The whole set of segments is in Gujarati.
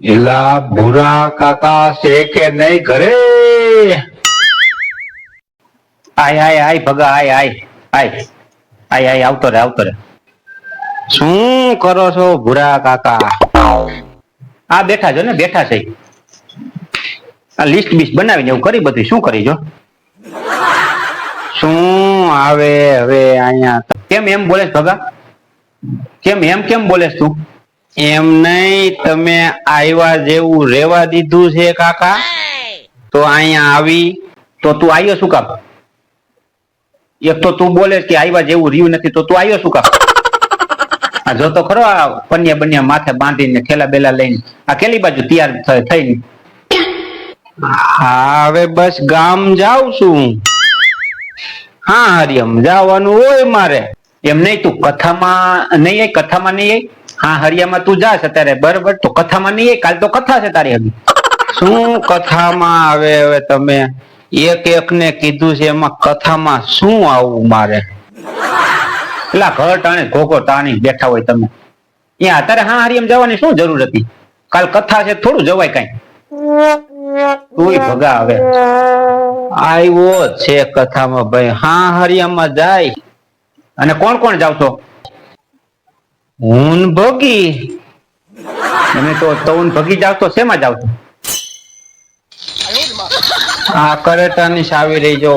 એલા ભૂરા કાકા છે કે નહીં ઘરે? આય આય આય, ભગા, આય આય આય. આય આય, આવતો રે આવતો રે. શું કરો છો ભૂરા કાકા? આ બેઠા છો ને, બેઠા છે. આ લિસ્ટ બિસ્ટ બનાવીને એવું કરી બધું. શું કરી જો શું આવે હવે અહીંયા? કેમ એમ બોલે ભગા? કેમ એમ કેમ બોલેસ તું? એમ નહીં તમે આવ્યા જેવું રેવા દીધું છે કાકા. તો અહીંયા આવી તો તું આવ્યો શું કામ? એક તો તું બોલે કે આવ્યા જેવું રહ્યું નથી તો તું આવ્યો શું કામ? આ જો તો ખરો આ પન્યા બન્યા માથે બાંધીને થેલા બેલા લઈને. આ કેલી બાજુ તૈયાર થ- થઈને? હવે બસ ગામ જાઉં છું. હા હરિયમ જવાનું હોય મારે. એમ નહીં, તું કથામાં નહીં આય, કથામાં નહીં આય? હા, હરિયામાં તું જાશ અત્યારે. બરોબર, તો કથામાં નહીં આઈ કાલ તો કથા છે તારી હજી. શું કથામાં આવે હવે તમે? એક એક ને કીધું છે એમાં કથામાં શું આવવું મારે? પેલા ઘર ટાણે ઘોઘો ટાણી બેઠા હોય તમે. ત્યાં અત્યારે હા, હરિયમ જવાની શું જરૂર હતી? કાલ કથા છે, થોડું જવાય કઈ. તું ભગા હવે. આવ્યો છે કથામાં ભાઈ. હા, હરિયામાં જાય. અને કોણ કોણ જાવ છો? હું ભોગી. તમે તો તઉન ભગી જાવ તો શેમાં જાવ છો? આ કરેટાની સાવી રહી, જો.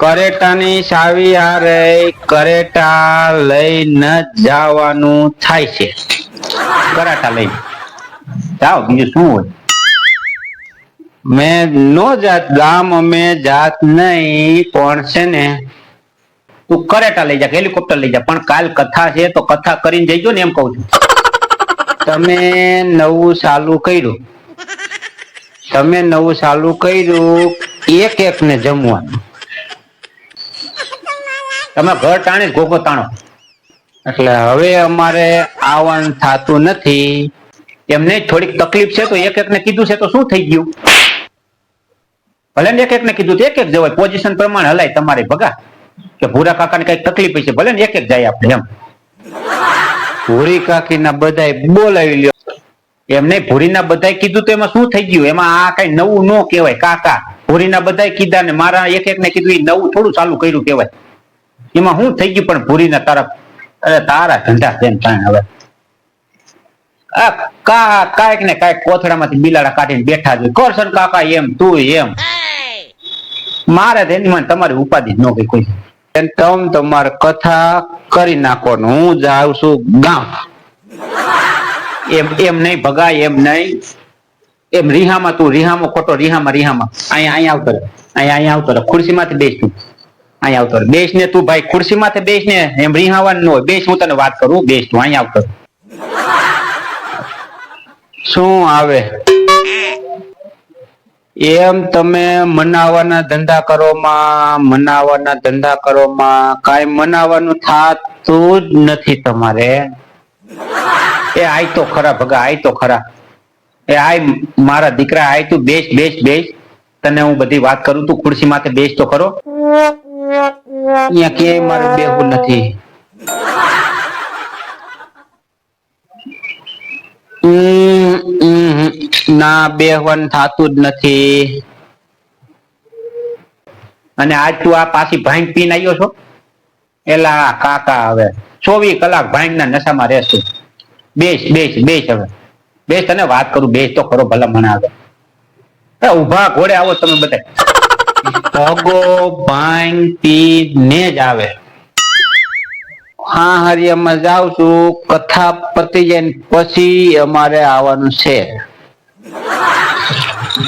કરેટાની સાવી આ કરેટા લઈ ન જવાનું થાય છે. કરાટા લઈ જાઓ, બીજું શું હોય? મેં નો જાત, ગામ અમે જાત નહીં, પણ છે ને તું કરેટા લઈ જા હેલિકોપ્ટર લઈ જા. પણ કાલ કથા છે તો કથા કરીને જઈજો ને એમ કહું છું. તમે નવું ચાલુ કર્યું. તમે નવું ચાલુ કર્યું, એક એક ને જમવાનું. તમે ઘર જ ગોગો તાણો. એટલે હવે અમારે આવવાનું થતું નથી. એમને થોડીક તકલીફ છે તો એક એક ને કીધું છે તો શું થઈ ગયું? ભલે એક એક ને કીધું એક એક જવાય. પોઝિશન પ્રમાણે હલાય તમારે ભગા. કે ભૂરા કાકાને કઈ તકલીફ છે ભલે ને એક એક જાય આપણે એમ. ભૂરી કાકીના બધા બોલાવી લ્યો. એમને ભૂરીના બધા કીધું તો એમાં શું થઈ ગયું? એમાં આ કઈ નવું ન કહેવાય, કાકા. ભૂરીના બધા કીધા ને મારા એક એક ને કીધું નવું થોડું ચાલુ કર્યું કહેવાય. એમાં શું થઈ ગયું? પણ ભૂરીના તારા અરે તારા ધંધા ને હવે. આ કા, કાંઈક ને કાંઈક કોથળામાંથી બિલાડા કાઢીને બેઠા છે. કરશન કાકા? એમ, તું એમ. મારે ધ્યાનમાં તમારી ઉપાધિ ન હોય કોઈ. તમ તમારે કથા કરી નાખો હું જાઉં છું ગામ. એમ એમ નહીં ભગાય, એમ નહીં. એમ રીહામાં તું રીહામાં, ખોટો રીહામાં રીહામાં. અહીંયા અહીંયા આવતો રહે. અહીંયા અહીંયા આવતો રહે. ખુરશીમાંથી બેસ તું. અહીંયા આવતો બેસ ને તું ભાઈ, ખુરશીમાંથી બેસ ને. એમ રીહાવાનું ન હોય. બેસ, હું તને વાત કરું. બેસ તું, અહીંયા આવતો શું આવે? એમ તમે મનાવાના ધંધા કરો માં મનાવાના ધંધા કરો માં કાંઈ મનાવાનું થાતું જ નથી તમારે. એ આય તો ખરા ભગા આય તો ખરા. એ આય મારા દીકરા આય તું બેસ બેસ બેસ. તને હું બધી વાત કરું તું ખુરશી માથે બેસ તો ખરો. અહીંયા ક્યાંય મારે બેહું નથી. ઉમ, ના બેહવાનું થતું જ નથી. અને આજ તું આ પાછી ભાંગ પીને આવ્યો છો? એલા કાકા હવે, ચોવીસ કલાક ભાંગ ના નશામાં રહેશું. બેસ બેસ બેસ હવે. બેસ તને વાત કરું, બેસ તો ખરો ભલા મને આવે ઊભા ઘોડે આવો તમે બધા. ભગો ભાંગ પી ને જ આવે. હા હરિયામાં જાઉં છું. કથા પતી જાય પછી અમારે આવવાનું છે.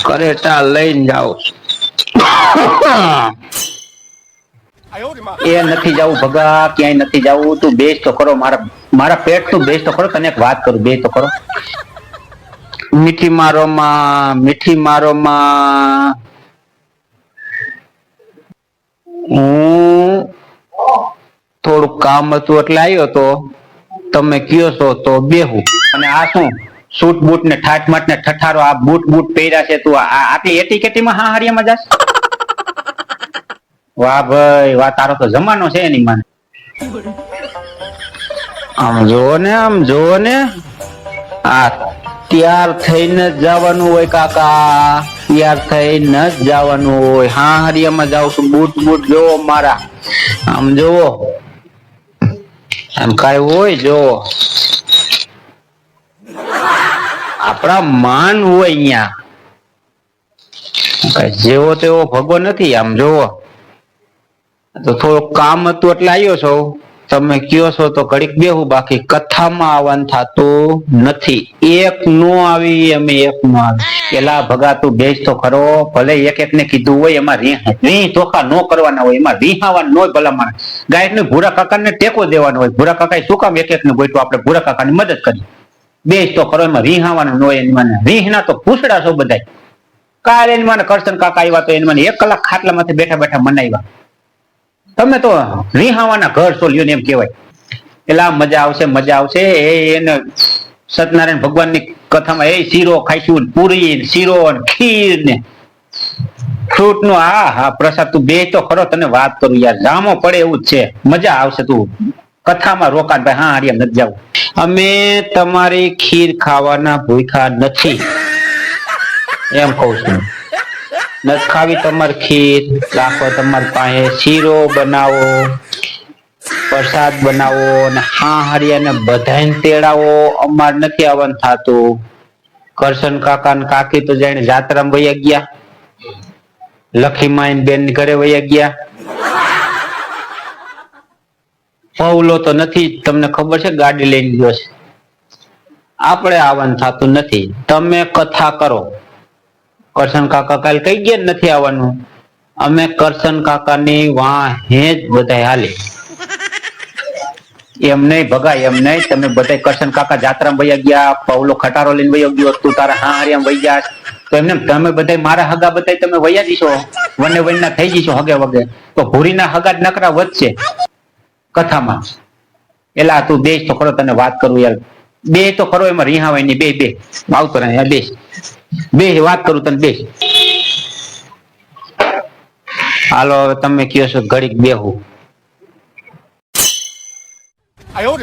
કરેટા લઈને જાઓ. એ નથી જવું ભગા, ક્યાંય નથી જવું. તું બેસ તો કરો મારા મારા પેટ તું બેસ તો કરો તને એક વાત કરું, બેસ તો કરો મીઠી મારો માં, મીઠી મારો માં. હું થોડુંક કામ હતું એટલે આવ્યો તો. તમે કયો છો તો બેહું. અને આ શું? સૂટ બૂટ ને ઠાટ માટ ને ઠઠારો આ બૂટ બૂટ પહેર્યા છે તું આટલી એટીકેટીમાં હા હારિયામાં જાસ વાહ ભાઈ વાહ તારો તો જમાનો છે એની માને. આમ જોવો ને આમ જોવો ને. આ તૈયાર થઈને જ જવાનું હોય કાકા તૈયાર થઈને જ જવાનું હોય. હા હરિયામાં જાઉં છું બૂટ બૂટ જોવો મારા. આમ જોવો આમ કાઈ હોય જોવો આપણા માન હોય અહીંયા. જેવો તેવો ભગવો નથી, આમ જોવો. તો થોડુંક કામ હતું એટલે આવ્યો છો. તમે કયો છો તો ઘડીક બેહું બાકી. કથામાં આવવાનું થતું નથી. એક નો આવી, અમે એક નો આવી. પેલા ભગા તું બેસ તો ખરો. ભલે એક એક ને કીધું હોય, એમાં રી રી ધોખા નો કરવાના હોય. એમાં રીહાવાનું ન ભલા માણસ. ગાયક ને ભૂરા કાકા ને ટેકો દેવાનો હોય. ભૂરા કાકા શું કામ એક એક ને ગોઈટું? આપણે ભૂરા કાકા ની મદદ કરી બેસ તો ખરો એમાં રીહાવાનું ન એની મને રીહના તો ભૂસડા છો બધા કાલ એની મને કરશન કાકા આવ્યા તો એની મને એક કલાક ખાટલામાંથી બેઠા બેઠા મનાવ્યા તમે તો રીહાવાના ઘર સોલ્યું ને એમ કહેવાય. એટલે મજા આવશે મજા આવશે. એ એને સત્યનારાયણ ભગવાનની કથામાં, એ શીરો ખાઈશું પૂરી શીરો ખીર ને ફ્રૂટ નો હા હા, પ્રસાદ તું બે તો ખરો, તને વાત કરું યાર. જામો પડે એવું જ છે. મજા આવશે તું. કથામાં રોકાણ ભાઈ, હા હરિયમ નથી જવું. અમે તમારી ખીર ખાવાના ભૂખ્યા નથી. એમ કહું છું. નથી ખાવી તમારી ખીર, રાખો તમારી પાસે શીરો બનાવો, પ્રસાદ બનાવો અને હા હરિયાને બધાને તેડાવો. અમાર નથી આવવાનું થાતું. કરશન કાકા ને કાકી તો જાણે જાત્રામાં વયા ગયા. લખીમાઈ બેન ઘરે વયા ગયા. પૌલો તો નથી, તમને ખબર છે ગાડી લઈને ગયો છે. આપણે આવવાનું થતું નથી. તમે કથા કરો. કરશન કાકા કાલ કઈ ગયા નથી આવવાનું? અમે કરશન કાકાની વાહે જ બધા હાલે. એમ નહીં ભગાય, એમ નહીં. તમે બધા કરશન કાકા જાત્રામાં વયા ગયા પૌલો ખટારો લઈને વયો ગયો, તું તારા હા હરિયામ વહી ગયા તો એમને તમે બધા મારા હગા બધા તમે વયા જશો વને વનના થઈ જશો હગે વગે. તો ભૂરીના હગા નકરા વધશે. કથામાં એલા, તું બેસ તો ખરો, તને વાત કરું યાર. બે તો ખરો, એમાં રિહાવાયની બે બે આવતો રહે બેસ. બે વાત કરું તને, બેસ. હાલો, હવે તમે કયો છો, ઘડીક બેહું. આયો